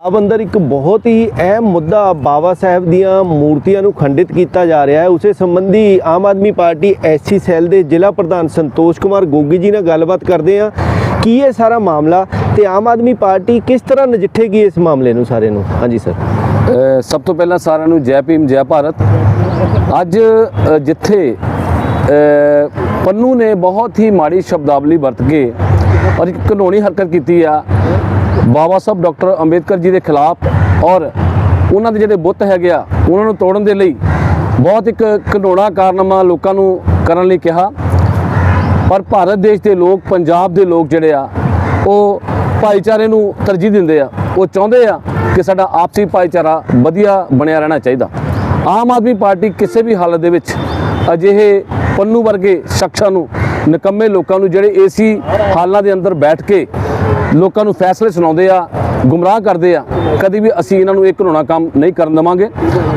ਆਬ ਅੰਦਰ ਇੱਕ ਬਹੁਤ ਹੀ ਅਹਿਮ ਮੁੱਦਾ ਬਾਬਾ ਸਾਹਿਬ ਦੀਆਂ ਮੂਰਤੀਆਂ ਨੂੰ ਖੰਡਿਤ ਕੀਤਾ ਜਾ ਰਿਹਾ ਹੈ। ਉਸੇ ਸੰਬੰਧੀ Aam Aadmi Party SC cell ਦੇ ਜ਼ਿਲ੍ਹਾ ਪ੍ਰਧਾਨ ਸੰਤੋਸ਼ ਕੁਮਾਰ ਗੋਗੀ ਜੀ ਨਾਲ ਗੱਲਬਾਤ ਕਰਦੇ ਹਾਂ। ਕੀ ਇਹ ਸਾਰਾ ਮਾਮਲਾ ਤੇ ਆਮ ਆਦਮੀ ਪਾਰਟੀ ਕਿਸ ਤਰ੍ਹਾਂ ਨਜਿੱਠੇਗੀ ਇਸ ਮਾਮਲੇ ਨੂੰ ਸਾਰੇ ਨੂੰ? ਹਾਂਜੀ ਸਰ। ਸਭ ਤੋਂ ਪਹਿਲਾਂ ਸਾਰਿਆਂ ਨੂੰ ਜੈ ਭੀਮ ਜੈ ਭਾਰਤ। ਅੱਜ ਜਿੱਥੇ ਅ, ਪੰਨੂ ਨੇ ਬਹੁਤ ਹੀ ਮਾੜੀ ਸ਼ਬਦਾਵਲੀ ਵਰਤ ਕੇ ਔਰ ਇੱਕ ਕਾਨੂੰਨੀ ਹਰਕਤ ਕੀਤੀ ਆ ਬਾਬਾ ਸਾਹਿਬ ਡਾਕਟਰ ਅੰਬੇਦਕਰ ਜੀ ਦੇ ਖਿਲਾਫ ਔਰ ਉਹਨਾਂ ਦੇ ਜਿਹੜੇ ਬੁੱਤ ਹੈਗੇ ਆ, ਉਹਨਾਂ ਨੂੰ ਤੋੜਨ ਦੇ ਲਈ ਬਹੁਤ ਇੱਕ ਕਾਨੂੰਨਾ ਕਾਰਨਾਮਾ ਲੋਕਾਂ ਨੂੰ ਕਰਨ ਲਈ ਕਿਹਾ। ਪਰ ਭਾਰਤ ਦੇਸ਼ ਦੇ ਲੋਕ, ਪੰਜਾਬ ਦੇ ਲੋਕ ਜਿਹੜੇ ਆ, ਉਹ ਭਾਈਚਾਰੇ ਨੂੰ ਤਰਜੀਹ ਦਿੰਦੇ ਆ। ਉਹ ਚਾਹੁੰਦੇ ਆ ਕਿ ਸਾਡਾ ਆਪਸੀ ਭਾਈਚਾਰਾ ਵਧੀਆ ਬਣਿਆ ਰਹਿਣਾ ਚਾਹੀਦਾ। ਆਮ ਆਦਮੀ ਪਾਰਟੀ ਕਿਸੇ ਵੀ ਹਾਲਤ ਦੇ ਵਿੱਚ ਅਜਿਹੇ ਪੰਨੂ ਵਰਗੇ ਸ਼ਖਸਾਂ ਨੂੰ, ਨਿਕੰਮੇ ਲੋਕਾਂ ਨੂੰ ਜਿਹੜੇ ਏਸੀ ਹਾਲਾਂ ਦੇ ਅੰਦਰ ਬੈਠ ਕੇ ਲੋਕਾਂ ਨੂੰ ਫੈਸਲੇ ਸੁਣਾਉਂਦੇ ਆ ਗੁੰਮਰਾਹ ਕਰਦੇ ਆ। ਕਦੀ ਵੀ ਅਸੀਂ ਇਹਨਾਂ ਨੂੰ ਇਹ ਘਿਨਾਉਣਾ ਕੰਮ ਨਹੀਂ ਕਰਨ ਦੇਵਾਂਗੇ।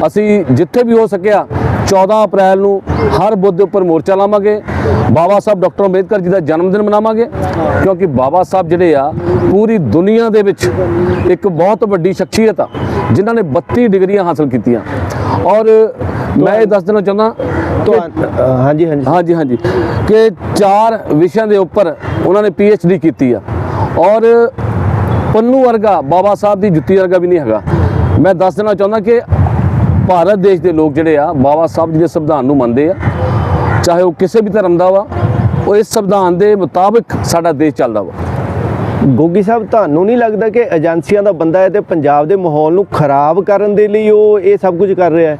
ਅਸੀਂ ਜਿੱਥੇ ਵੀ ਹੋ ਸਕਿਆ 14 ਅਪ੍ਰੈਲ ਨੂੰ ਹਰ ਬੁੱਧ ਦੇ ਉੱਪਰ ਮੋਰਚਾ ਲਾਵਾਂਗੇ। ਬਾਬਾ ਸਾਹਿਬ ਡਾਕਟਰ ਅੰਬੇਦਕਰ ਜੀ ਦਾ ਜਨਮ ਦਿਨ ਮਨਾਵਾਂਗੇ। ਕਿਉਂਕਿ ਬਾਬਾ ਸਾਹਿਬ ਜਿਹੜੇ ਆ ਪੂਰੀ ਦੁਨੀਆ ਦੇ ਵਿੱਚ ਇੱਕ ਬਹੁਤ ਵੱਡੀ ਸ਼ਖਸੀਅਤ ਆ ਜਿਨ੍ਹਾਂ ਨੇ 32 ਡਿਗਰੀਆਂ ਹਾਸਲ ਕੀਤੀਆਂ। ਔਰ ਮੈਂ ਇਹ ਦੱਸ ਦੇਣਾ ਚਾਹੁੰਦਾ ਹਾਂਜੀ ਹਾਂਜੀ। ਹਾਂਜੀ ਹਾਂਜੀ। ਕਿ ਚਾਰ ਵਿਸ਼ਿਆਂ ਦੇ ਉੱਪਰ ਉਹਨਾਂ ਨੇ ਪੀ ਡੀ ਕੀਤੀ ਆ। ਔਰ ਪੰਨੂ ਵਰਗਾ ਬਾਬਾ ਸਾਹਿਬ ਦੀ ਜੁੱਤੀ ਵਰਗਾ ਵੀ ਨਹੀਂ ਹੈਗਾ। ਮੈਂ ਦੱਸ ਦੇਣਾ ਚਾਹੁੰਦਾ ਕਿ ਭਾਰਤ ਦੇਸ਼ ਦੇ ਲੋਕ ਜਿਹੜੇ ਆ ਬਾਬਾ ਸਾਹਿਬ ਜੀ ਦੇ ਸੰਵਿਧਾਨ ਨੂੰ ਮੰਨਦੇ ਆ। ਚਾਹੇ ਉਹ ਕਿਸੇ ਵੀ ਧਰਮ ਦਾ ਵਾ ਉਹ ਇਸ ਸੰਵਿਧਾਨ ਦੇ ਮੁਤਾਬਿਕ ਸਾਡਾ ਦੇਸ਼ ਚੱਲਦਾ ਵਾ। ਗੋਗੀ ਸਾਹਿਬ ਤੁਹਾਨੂੰ ਨਹੀਂ ਲੱਗਦਾ ਕਿ ਏਜੰਸੀਆਂ ਦਾ ਬੰਦਾ ਹੈ ਤੇ ਪੰਜਾਬ ਦੇ ਮਾਹੌਲ ਨੂੰ ਖਰਾਬ ਕਰਨ ਦੇ ਲਈ ਉਹ ਇਹ ਸਭ ਕੁਝ ਕਰ ਰਿਹਾ ਹੈ?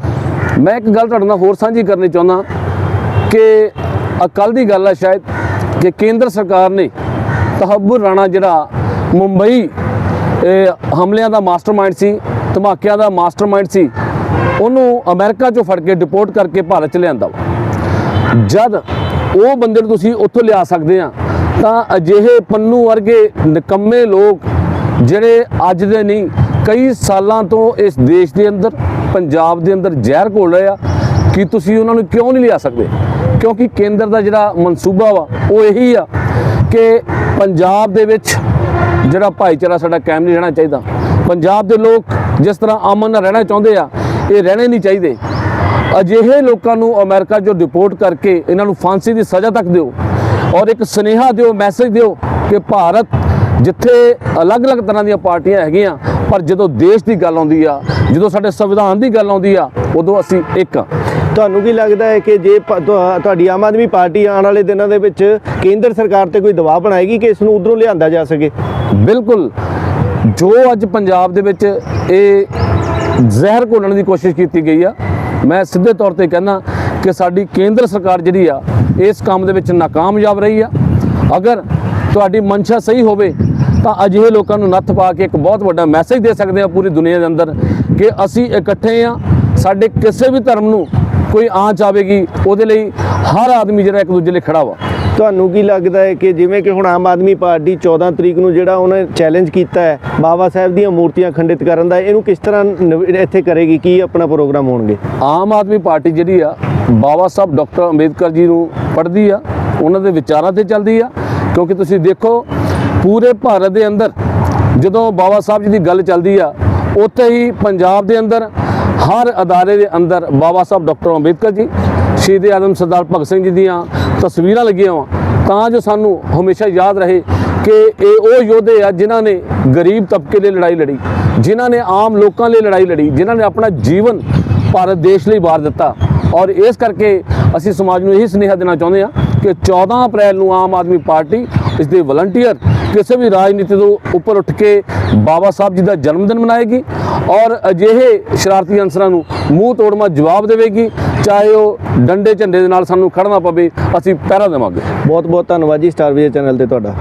ਮੈਂ ਇੱਕ ਗੱਲ ਤੁਹਾਡੇ ਨਾਲ ਹੋਰ ਸਾਂਝੀ ਕਰਨੀ ਚਾਹੁੰਦਾ ਕਿ ਕੱਲ ਦੀ ਗੱਲ ਆ ਸ਼ਾਇਦ ਕਿ ਕੇਂਦਰ ਸਰਕਾਰ ਨੇ ਤਹੱਬੁਰ ਰਾਣਾ ਜਿਹੜਾ ਮੁੰਬਈ ਹਮਲਿਆਂ ਦਾ ਮਾਸਟਰਮਾਈਂਡ ਸੀ, ਧਮਾਕਿਆਂ ਦਾ ਮਾਸਟਰਮਾਈਂਡ ਸੀ, ਉਹਨੂੰ ਅਮਰੀਕਾ ਚੋਂ ਫੜ ਕੇ ਡਿਪੋਰਟ ਕਰਕੇ ਭਾਰਤ ਚ ਲਿਆਂਦਾ ਵਾ। ਜਦ ਉਹ ਬੰਦੇ ਨੂੰ ਤੁਸੀਂ ਉੱਥੋਂ ਲਿਆ ਸਕਦੇ ਆ, ਤਾਂ ਅਜਿਹੇ ਪੰਨੂ ਵਰਗੇ ਨਿਕੰਮੇ ਲੋਕ ਜਿਹੜੇ ਅੱਜ ਦੇ ਨਹੀਂ, ਕਈ ਸਾਲਾਂ ਤੋਂ ਇਸ ਦੇਸ਼ ਦੇ ਅੰਦਰ, ਪੰਜਾਬ ਦੇ ਅੰਦਰ ਜ਼ਹਿਰ ਘੋਲ ਰਹੇ ਆ, ਕਿ ਤੁਸੀਂ ਉਹਨਾਂ ਨੂੰ ਕਿਉਂ ਨਹੀਂ ਲਿਆ ਸਕਦੇ? ਕਿਉਂਕਿ ਕੇਂਦਰ ਦਾ ਜਿਹੜਾ ਮਨਸੂਬਾ ਵਾ, ਉਹ ਇਹੀ ਆ ਕਿ ਪੰਜਾਬ ਦੇ ਵਿੱਚ ਜਿਹੜਾ ਭਾਈਚਾਰਾ ਸਾਡਾ ਕਾਇਮ ਨਹੀਂ ਰਹਿਣਾ ਚਾਹੀਦਾ। ਪੰਜਾਬ ਦੇ ਲੋਕ ਜਿਸ ਤਰ੍ਹਾਂ ਅਮਨ ਨਾਲ ਰਹਿਣਾ ਚਾਹੁੰਦੇ ਆ, ਇਹ ਰਹਿਣੇ ਨਹੀਂ ਚਾਹੀਦੇ। ਅਜਿਹੇ ਲੋਕਾਂ ਨੂੰ ਅਮਰੀਕਾ ਚੋਂ ਡਿਪੋਰਟ ਕਰਕੇ ਇਹਨਾਂ ਨੂੰ ਫਾਂਸੀ ਦੀ ਸਜ਼ਾ ਤੱਕ ਦਿਓ ਔਰ ਇੱਕ ਸੁਨੇਹਾ ਦਿਓ ਮੈਸੇਜ ਦਿਓ ਕਿ ਭਾਰਤ ਜਿੱਥੇ ਅਲੱਗ-ਅਲੱਗ ਤਰ੍ਹਾਂ ਦੀਆਂ ਪਾਰਟੀਆਂ ਹੈਗੀਆਂ, ਪਰ ਜਦੋਂ ਦੇਸ਼ ਦੀ ਗੱਲ ਆਉਂਦੀ ਆ, ਜਦੋਂ ਸਾਡੇ ਸੰਵਿਧਾਨ ਦੀ ਗੱਲ ਆਉਂਦੀ ਆ, ਉਦੋਂ ਅਸੀਂ ਇੱਕ। ਆ ਤੁਹਾਨੂੰ ਕੀ ਲੱਗਦਾ ਹੈ ਕਿ ਜੇ ਪ- ਤੁਹਾਡੀ ਆਮ ਆਦਮੀ ਪਾਰਟੀ ਆਉਣ ਵਾਲੇ ਦਿਨਾਂ ਦੇ ਵਿੱਚ ਕੇਂਦਰ ਸਰਕਾਰ ਤੇ ਕੋਈ ਦਬਾਅ ਬਣਾਏਗੀ ਕਿ ਇਸ ਨੂੰ ਉਧਰੋਂ ਲਿਆਂਦਾ ਜਾ ਸਕੇ? ਬਿਲਕੁਲ। ਜੋ ਅੱਜ ਪੰਜਾਬ ਦੇ ਵਿੱਚ ਇਹ ਜ਼ਹਿਰ ਘੋਲਣ ਦੀ ਕੋਸ਼ਿਸ਼ ਕੀਤੀ ਗਈ ਆ, ਮੈਂ ਸਿੱਧੇ ਤੌਰ ਤੇ ਕਹਿੰਦਾ ਕਿ ਸਾਡੀ ਕੇਂਦਰ ਸਰਕਾਰ ਜਿਹੜੀ ਆ, ਇਸ ਕੰਮ ਦੇ ਵਿੱਚ ਨਾਕਾਮਯਾਬ ਰਹੀ ਆ। ਅਗਰ ਤੁਹਾਡੀ ਮਨਸ਼ਾ ਸਹੀ ਹੋਵੇ, ਤਾਂ ਅਜਿਹੇ ਲੋਕਾਂ ਨੂੰ ਨੱਥ ਪਾ ਕੇ ਇੱਕ ਬਹੁਤ ਵੱਡਾ ਮੈਸੇਜ ਦੇ ਸਕਦੇ ਆ ਪੂਰੀ ਦੁਨੀਆ ਦੇ ਅੰਦਰ ਕਿ ਅਸੀਂ ਇਕੱਠੇ ਆ, ਸਾਡੇ ਕਿਸੇ ਵੀ ਧਰਮ ਨੂੰ ਕੋਈ ਆਂਚ ਆਵੇਗੀ ਉਹਦੇ ਲਈ ਹਰ ਆਦਮੀ ਜਿਹੜਾ ਇੱਕ ਦੂਜੇ ਲਈ ਖੜਾ ਵਾ। ਤੁਹਾਨੂੰ ਕੀ ਲੱਗਦਾ ਹੈ ਕਿ ਜਿਵੇਂ ਕਿ ਹੁਣ ਆਮ ਆਦਮੀ ਪਾਰਟੀ 14 ਤਰੀਕ ਨੂੰ ਜਿਹੜਾ ਉਹਨੇ ਚੈਲੰਜ ਕੀਤਾ ਹੈ ਬਾਬਾ ਸਾਹਿਬ ਦੀਆਂ ਮੂਰਤੀਆਂ ਖੰਡਿਤ ਕਰਨ ਦਾ ਇਹਨੂੰ ਕਿਸ ਤਰ੍ਹਾਂ ਇੱਥੇ ਕਰੇਗੀ ਕੀ ਆਪਣਾ ਪ੍ਰੋਗਰਾਮ ਹੋਣਗੇ? ਆਮ ਆਦਮੀ ਪਾਰਟੀ ਜਿਹੜੀ ਆ ਬਾਬਾ ਸਾਹਿਬ ਡਾਕਟਰ ਅੰਬੇਦਕਰ ਜੀ ਨੂੰ ਪੜ੍ਹਦੀ ਆ ਉਹਨਾਂ ਦੇ ਵਿਚਾਰਾਂ ਤੇ ਚੱਲਦੀ ਆ ਕਿਉਂਕਿ ਤੁਸੀਂ ਦੇਖੋ ਪੂਰੇ ਭਾਰਤ ਦੇ ਅੰਦਰ ਜਦੋਂ ਬਾਬਾ ਸਾਹਿਬ ਜੀ ਦੀ ਗੱਲ ਚੱਲਦੀ ਆ ਉੱਥੇ ਹੀ ਪੰਜਾਬ ਦੇ ਅੰਦਰ ਹਰ ਅਦਾਰੇ ਦੇ ਅੰਦਰ ਬਾਬਾ ਸਾਹਿਬ ਡਾਕਟਰ ਅੰਬੇਦਕਰ ਜੀ, ਸ਼ਹੀਦ ਆਜ਼ਮ ਸਰਦਾਰ ਭਗਤ ਸਿੰਘ ਜੀ ਦੀਆਂ ਤਸਵੀਰਾਂ ਲੱਗੀਆਂ ਵਾ ਤਾਂ ਜੋ ਸਾਨੂੰ ਹਮੇਸ਼ਾ ਯਾਦ ਰਹੇ ਕਿ ਇਹ ਉਹ ਯੋਧੇ ਆ ਜਿਨ੍ਹਾਂ ਨੇ ਗਰੀਬ ਤਬਕੇ ਲਈ ਲੜਾਈ ਲੜੀ, ਜਿਨ੍ਹਾਂ ਨੇ ਆਮ ਲੋਕਾਂ ਲਈ ਲੜਾਈ ਲੜੀ, ਜਿਨ੍ਹਾਂ ਨੇ ਆਪਣਾ ਜੀਵਨ ਭਾਰਤ ਦੇਸ਼ ਲਈ ਵਾਰ ਦਿੱਤਾ। ਔਰ ਇਸ ਕਰਕੇ ਅਸੀਂ ਸਮਾਜ ਨੂੰ ਇਹੀ ਸੁਨੇਹਾ ਦੇਣਾ ਚਾਹੁੰਦੇ ਹਾਂ ਕਿ 14 ਅਪ੍ਰੈਲ ਨੂੰ ਆਮ ਆਦਮੀ ਪਾਰਟੀ ਇਸ ਦੇ ਵਲੰਟੀਅਰ ਕਿਸੇ ਵੀ ਰਾਜਨੀਤੀ ਤੋਂ ਉੱਪਰ ਉੱਠ ਕੇ ਬਾਬਾ ਸਾਹਿਬ ਜੀ ਦਾ ਜਨਮ ਦਿਨ ਮਨਾਏਗੀ ਔਰ ਅਜਿਹੇ ਸ਼ਰਾਰਤੀ ਅਨਸਰਾਂ ਨੂੰ ਮੂੰਹ ਤੋੜਮਾ ਜਵਾਬ ਦੇਵੇਗੀ। ਚਾਹੇ ਉਹ ਡੰਡੇ ਝੰਡੇ ਦੇ ਨਾਲ ਸਾਨੂੰ ਖੜਨਾ ਪਵੇ, ਅਸੀਂ ਪਹਿਰਾ ਦੇਵਾਂਗੇ। ਬਹੁਤ ਬਹੁਤ ਧੰਨਵਾਦ ਜੀ ਸਟਾਰ ਵਿਜੇ ਚੈਨਲ ਤੇ ਤੁਹਾਡਾ।